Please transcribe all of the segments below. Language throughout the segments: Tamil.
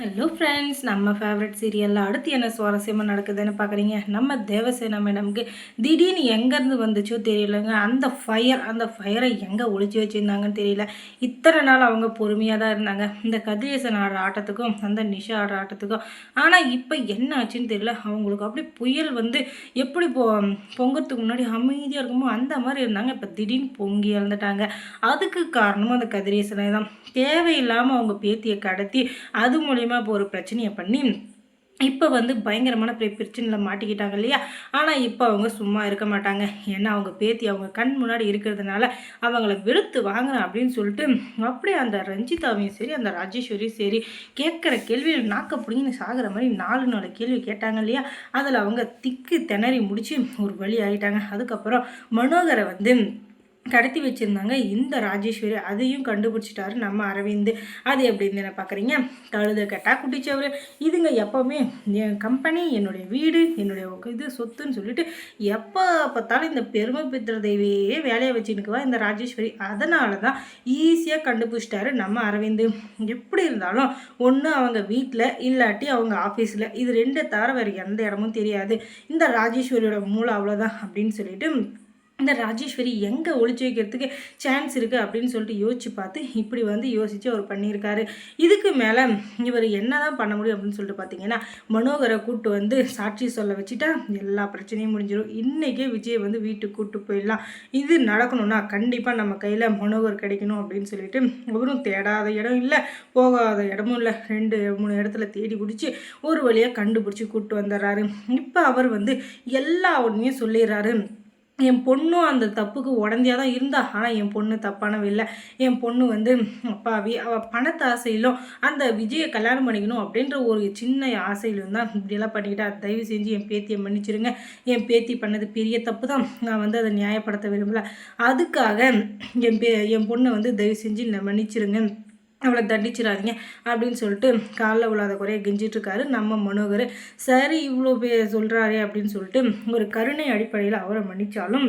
ஹலோ ஃப்ரெண்ட்ஸ் நம்ம ஃபேவரட் சீரியலில் அடுத்து என்ன சுவாரஸ்யமாக நடக்குதுன்னு பார்க்குறீங்க நம்ம தேவசேனா மேடம்க்கு திடீர்னு எங்கேருந்து வந்துச்சோ தெரியலங்க. அந்த ஃபயர் அந்த ஃபயரை எங்கே ஒழிச்சு வச்சுருந்தாங்கன்னு தெரியல. இத்தனை நாள் அவங்க பொறுமையாக தான் இருந்தாங்க. இந்த கதிரேசன் ஆடுற ஆட்டத்துக்கும் அந்த நிஷா ஆடுற ஆட்டத்துக்கும். ஆனால் இப்போ என்ன ஆச்சுன்னு தெரியல. அவங்களுக்கு அப்படி புயல் வந்து எப்படி பொ பொங்கறதுக்கு முன்னாடி அமைதியாக இருக்குமோ அந்த மாதிரி இருந்தாங்க. இப்போ திடீர்னு பொங்கி இறந்துட்டாங்க அதுக்கு காரணமும் அந்த கதிரேசனை தான். தேவையில்லாமல் அவங்க பேத்தியை கடத்தி அது மூலியமாக இப்போ ஒரு பிரச்சனையை பண்ணி இப்போ வந்து பயங்கரமான பெரிய பிரச்சனையில் மாட்டிக்கிட்டாங்க இல்லையா? ஆனால் இப்போ அவங்க சும்மா இருக்க மாட்டாங்க. ஏன்னா அவங்க பேத்தி அவங்க கண் முன்னாடி இருக்கிறதுனால அவங்கள வெளுத்து வாங்குறேன் அப்படின்னு சொல்லிட்டு அப்படியே அந்த ரஞ்சிதாவையும் சரி அந்த ராஜேஸ்வரியும் சரி கேட்குற கேள்வியில் நாக்க பிடிங்கன்னு சாகிற மாதிரி நாலு நாலு கேள்வி கேட்டாங்க இல்லையா? அதில் அவங்க திக்கு திணறி முடித்து ஒரு வழி ஆகிட்டாங்க அதுக்கப்புறம் மனோகரை வந்து கடத்தி வச்சுருந்தாங்க இந்த ராஜேஸ்வரி. அதையும் கண்டுபிடிச்சிட்டாரு நம்ம அரவிந்த். அது எப்படின்னு என்ன பார்க்குறீங்க கழுத கட்டா குட்டிச்சவர் இதுங்க எப்போவுமே என் கம்பெனி என்னுடைய வீடு என்னுடைய இது சொத்துன்னு சொல்லிட்டு எப்போ பார்த்தாலும் இந்த பெருமை பித்திரதையே வேலையை வச்சுன்னுக்குவா இந்த ராஜேஸ்வரி. அதனால தான் ஈஸியாக கண்டுபிடிச்சிட்டாரு நம்ம அரவிந்த். எப்படி இருந்தாலும் ஒன்று அவங்க வீட்டில் இல்லாட்டி அவங்க ஆஃபீஸில் இது ரெண்டு தவிர வேறு எந்த இடமும் தெரியாது. இந்த ராஜேஸ்வரியோட மூளை அவ்வளோதான் அப்படின்னு சொல்லிட்டு இந்த ராஜேஸ்வரி எங்கே ஒழிச்சு வைக்கிறதுக்கு சான்ஸ் இருக்குது அப்படின்னு சொல்லிட்டு யோசிச்சு பார்த்து இப்படி வந்து யோசித்து அவர் பண்ணியிருக்காரு. இதுக்கு மேலே இவர் என்ன தான் பண்ண முடியும் அப்படின்னு சொல்லிட்டு பார்த்தீங்கன்னா மனோகரை கூப்பிட்டு வந்து சாட்சி சொல்ல வச்சுட்டா எல்லா பிரச்சனையும் முடிஞ்சிடும் இன்றைக்கே விஜய் வந்து வீட்டுக்கு கூப்பிட்டு போயிடலாம். இது நடக்கணும்னா கண்டிப்பாக நம்ம கையில் மனோகர் கிடைக்கணும் அப்படின்னு சொல்லிட்டு அவரும் தேடாத இடம் இல்லை போகாத இடமும் இல்லை. ரெண்டு மூணு இடத்துல தேடி பிடிச்சி ஒரு வழியாக கண்டுபிடிச்சி கூப்பிட்டு வந்துடுறாரு. இப்போ அவர் வந்து எல்லா ஒன்றையும் சொல்லிடுறாரு. என் பொண்ணும் அந்த தப்புக்கு உடந்தையாக தான் இருந்தா ஆனால் என் பொண்ணு தப்பானவ இல்லை. என் பொண்ணு வந்து அப்பாவி அவள் பணத்து ஆசையிலும் அந்த விஜயை கல்யாணம் பண்ணிக்கணும் அப்படின்ற ஒரு சின்ன ஆசையிலும் தான் இப்படியெல்லாம் பண்ணிக்கிட்டா. தயவு செஞ்சு என் பேத்தியை மன்னிச்சிருங்க. என் பேத்தி பண்ணது பெரிய தப்பு தான். நான் வந்து அதை நியாயப்படுத்த விரும்பல. அதுக்காக என் பே என் பொண்ணை வந்து தயவு செஞ்சு மன்னிச்சிருங்க. அவளை தண்டிச்சிடாதீங்க அப்படின்னு சொல்லிட்டு காலில் உள்ளாத குறைய கெஞ்சிட்ருக்காரு நம்ம மனோகர். சரி இவ்வளோ பே சொல்கிறாரே அப்படின்னு சொல்லிட்டு ஒரு கருணை அடிப்படையில் அவரை மன்னித்தாலும்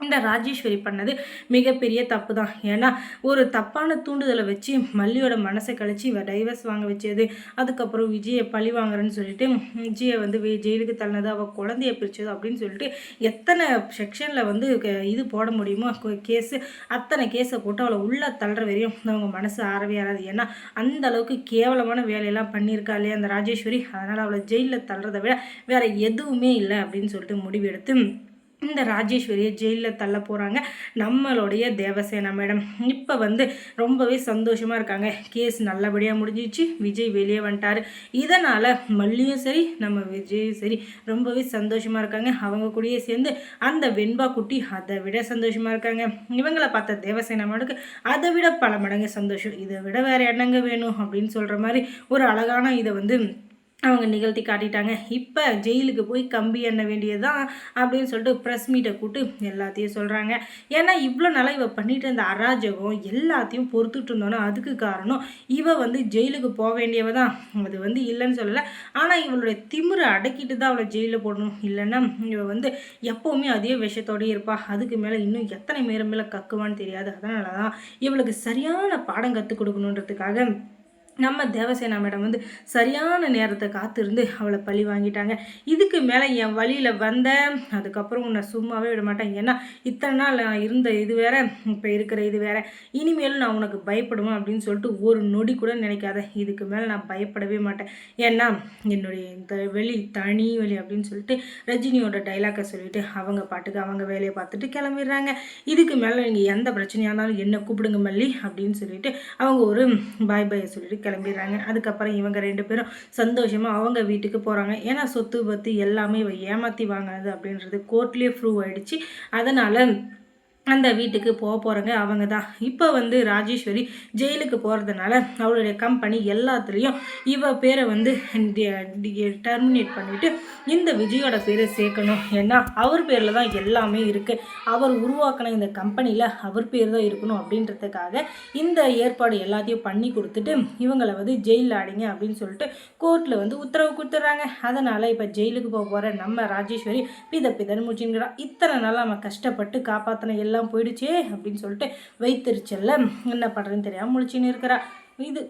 இந்த ராஜேஸ்வரி பண்ணது மிகப்பெரிய தப்பு தான் ஏன்னா ஒரு தப்பான தூண்டுதலை வச்சு மல்லியோட மனசை கழிச்சு இவ டைவர்ஸ் வாங்க வச்சது அதுக்கப்புறம் விஜயை பழி வாங்குறேன்னு சொல்லிட்டு விஜயை வந்து ஜெயிலுக்கு தள்ளினது அவள் குழந்தைய பிரிச்சது அப்படின்னு சொல்லிட்டு எத்தனை செக்ஷனில் வந்து இது போட முடியுமோ கேஸு அத்தனை கேஸை போட்டு அவளை உள்ளே தள்ளுற வரையும் அவங்க மனசு ஆறவே ஆறாது. ஏன்னா அந்த அளவுக்கு கேவலமான வேலையெல்லாம் பண்ணியிருக்கா இல்லையா அந்த ராஜேஸ்வரி? அதனால் அவளை ஜெயிலில் தள்ளுறதை விட வேற எதுவுமே இல்லை அப்படின்னு சொல்லிட்டு முடிவெடுத்து இந்த ராஜேஸ்வரியை ஜெயிலில் தள்ள போகிறாங்க நம்மளுடைய தேவசேனா மேடம். இப்போ வந்து ரொம்பவே சந்தோஷமாக இருக்காங்க. கேஸ் நல்லபடியாக முடிஞ்சிச்சு. விஜய் வெளியே வந்துட்டார். இதனால் மல்லியும் சரி நம்ம விஜயும் சரி ரொம்பவே சந்தோஷமாக இருக்காங்க. அவங்க கூடயே சேர்ந்து அந்த வெண்பா குட்டி அதை விட சந்தோஷமாக இருக்காங்க. இவங்களை பார்த்த தேவசேனா மேடக்கு அதை விட பல மடங்கு சந்தோஷம். இதை விட வேறு என்னங்க வேணும் அப்படின்னு சொல்கிற மாதிரி ஒரு அழகான இதை வந்து அவங்க நிகழ்த்தி காட்டிட்டாங்க. இப்போ ஜெயிலுக்கு போய் கம்பி எண்ண வேண்டியது தான் அப்படின்னு சொல்லிட்டு ப்ரெஸ் மீட்டை கூட்டு எல்லாத்தையும் சொல்கிறாங்க ஏன்னா இவ்வளோ நாளாக இவ பண்ணிட்டு இருந்த அராஜகம் எல்லாத்தையும் பொறுத்துட்டு இருந்தோன்னா அதுக்கு காரணம் இவ வந்து ஜெயிலுக்கு போக வேண்டியவ தான் அது வந்து இல்லைன்னு சொல்லலை. ஆனால் இவளுடைய திமிரை அடக்கிட்டு தான் அவளை ஜெயிலில் போடணும். இல்லைன்னா இவ வந்து எப்போவுமே அதே விஷயத்தோடய இருப்பா. அதுக்கு மேலே இன்னும் எத்தனை மேலே மேலே கக்குவான்னு தெரியாது. அதனால தான் இவளுக்கு சரியான பாடம் கற்றுக் கொடுக்கணுன்றதுக்காக நம்ம தேவசேனா மேடம் வந்து சரியான நேரத்தை காத்திருந்து அவளை பழி வாங்கிட்டாங்க. இதுக்கு மேலே என் வழியில் வந்த அதுக்கப்புறம் உன்னை சும்மாவே விட மாட்டேன். ஏன்னா இத்தனை நாள் நான் இருந்த இது வேற இப்போ இருக்கிற இது வேற. இனிமேலும் நான் உனக்கு பயப்படுவேன் அப்படின்னு சொல்லிட்டு ஒரு நொடி கூட நினைக்காத. இதுக்கு மேலே நான் பயப்படவே மாட்டேன். ஏன்னா என்னுடைய இந்த வெளி தனி வெளி அப்படின்னு சொல்லிட்டு ரஜினியோட டைலாக்கை சொல்லிட்டு அவங்க பாட்டுக்கு அவங்க வேலையை பார்த்துட்டு கிளம்பிடுறாங்க. இதுக்கு மேலே நீங்கள் எந்த பிரச்சனையாக இருந்தாலும் என்ன கூப்பிடுங்க மல்லி அப்படின்னு சொல்லிட்டு அவங்க ஒரு பாய் பாயை சொல்லிட்டு கிளம்பிடுறாங்க. அதுக்கப்புறம் இவங்க ரெண்டு பேரும் சந்தோஷமாக அவங்க வீட்டுக்கு போகிறாங்க ஏன்னா சொத்து பத்து எல்லாமே இவ ஏமாற்றி வாங்கினது அப்படின்றது கோர்ட்லேயே ப்ரூவ் ஆகிடுச்சு அதனால் அந்த வீட்டுக்கு போக போகிறவங்க அவங்க தான் இப்போ வந்து ராஜேஸ்வரி ஜெயிலுக்கு போகிறதுனால அவளுடைய கம்பெனி எல்லாத்துலேயும் இவ பேரை வந்து டெர்மினேட் பண்ணிவிட்டு இந்த விஜயோட பேரை சேர்க்கணும். ஏன்னா அவர் பேரில் தான் எல்லாமே இருக்குது அவர் உருவாக்கின இந்த கம்பெனியில் அவர் பேர் தான் இருக்கணும் அப்படின்றதுக்காக இந்த ஏற்பாடு எல்லாத்தையும் பண்ணி கொடுத்துட்டு இவங்களை வந்து ஜெயிலில் ஆடிங்க அப்படின்னு சொல்லிட்டு கோர்ட்டில் வந்து உத்தரவு கொடுத்துட்றாங்க. அதனால் இப்போ ஜெயிலுக்கு போக போகிற நம்ம ராஜேஸ்வரி பித பிதன் முடிச்சுங்கிறா இத்தனை நாள் நம்ம கஷ்டப்பட்டு காப்பாற்றின எல்லாம் போயிடுச்சே அப்படின்னு சொல்லிட்டு வைத்தறிச்சல்ல என்ன பண்ணுறதுன்னு தெரியாமல் முழிச்சின்னு இருக்கிறா. இது